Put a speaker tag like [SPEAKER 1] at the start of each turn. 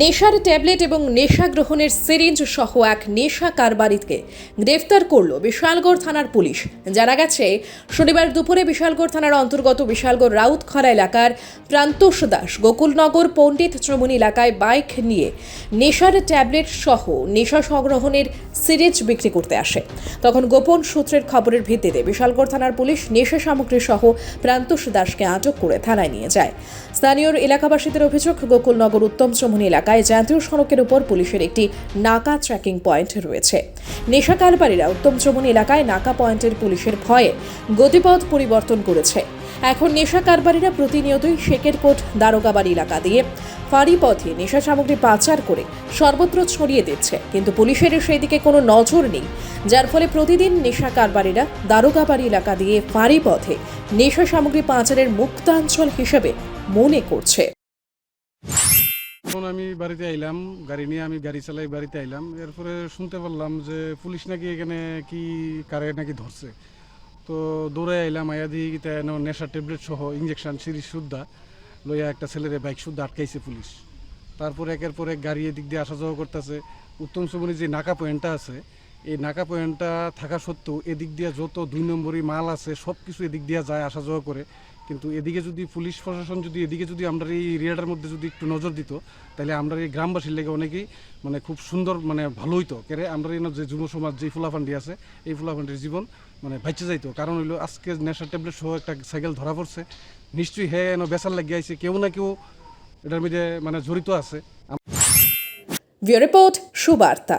[SPEAKER 1] নেশার ট্যাবলেট এবং নেশা গ্রহণের সিরিঞ্জ সহ এক নেশা কারবারিকে গ্রেফতার করল বিশালগড় থানার পুলিশ। জানা গেছে, শনিবার দুপুরে বিশালগড় থানার অন্তর্গত বিশালগড় রাউতখরা এলাকার প্রান্তোষ দাস গোকুলনগর পণ্ডিত চমুনি এলাকায় বাইক নিয়ে নেশার ট্যাবলেট সহ নেশা সংগ্রহণের সিরিঞ্জ বিক্রি করতে আসে। তখন গোপন সূত্রের খবরের ভিত্তিতে বিশালগড় থানার পুলিশ নেশা সামগ্রী সহ প্রান্তোষ দাসকে আটক করে থানায় নিয়ে যায়। স্থানীয় এলাকাবাসীদের অভিযোগ, গোকুলনগর উত্তম চমুনি এলাকায় জাতীয় সড়কের উপর পুলিশের একটি নাকা ট্র্যাকিং পয়েন্ট রয়েছে। নেশা কারবারীরা উত্তম চমুনি এলাকায় নাকা পয়েন্টের পুলিশের ভয়ে গতিপথ পরিবর্তন করেছে। এখন নেশা কারবারীরা প্রতিনিয়তই শেকেরকোট দারোগাবাড়ি এলাকা দিয়ে ফাঁড়ি পথে নেশা সামগ্রী পাচার করে সর্বত্র ছড়িয়ে দিচ্ছে। কিন্তু পুলিশের সেই দিকে কোনো নজর নেই। যার ফলে প্রতিদিন নেশা কারবারীরা দারোগাবাড়ি এলাকা দিয়ে ফাঁড়ি পথে নেশা সামগ্রী পাচারের মুক্তাঞ্চল হিসেবে মনে করছে।
[SPEAKER 2] তখন আমি বাড়িতে আইলাম, গাড়ি নিয়ে আমি গাড়ি চালাই বাড়িতে আইলাম, এরপরে শুনতে পারলাম যে পুলিশ নাকি এখানে কি কারে নাকি ধরছে। তো দৌড়ে আইলাম, আয়া দিয়ে নেশা ট্যাবলেট সহ ইঞ্জেকশন সিরিজ সুদ্ধা লইয়া একটা ছেলের বাইক শুদ্ধা আটকাইছে পুলিশ। তারপরে একের পর গাড়ি এদিক দিয়ে আসা যাওয়া করতেছে। উত্তম সুমনি যে নাকা পয়েন্টটা আছে, এই নাকা পয়েন্টটা থাকা সত্ত্বেও এদিক দিয়ে যত দুই নম্বরই মাল আছে সব কিছু এদিক দিয়ে যায় আসা যাওয়া করে। কিন্তু এদিকে যদি পুলিশ প্রশাসন যদি এদিকে যদি আমরা এই এরিয়াটার মধ্যে যদি একটু নজর দিত, তাহলে আমরা এই গ্রামবাসীর লেগে অনেকেই মানে খুব সুন্দর মানে ভালো হইতো। কেরে আমরা এই যে যুব সমাজ, যে ফুলাফান্ডি আছে, এই ফুলাফান্ডির জীবন মানে বাঁচে যাইতো। কারণ হইল আজকে নেশার ট্যাবলেট সহ একটা সাইকেল ধরা পড়ছে। নিশ্চয়ই হ্যাঁ এনে বেচার লাগিয়ে আইছে, কেউ না কেউ এটার মধ্যে মানে জড়িত আছে।
[SPEAKER 1] রিপোর্ট, সুবার্তা।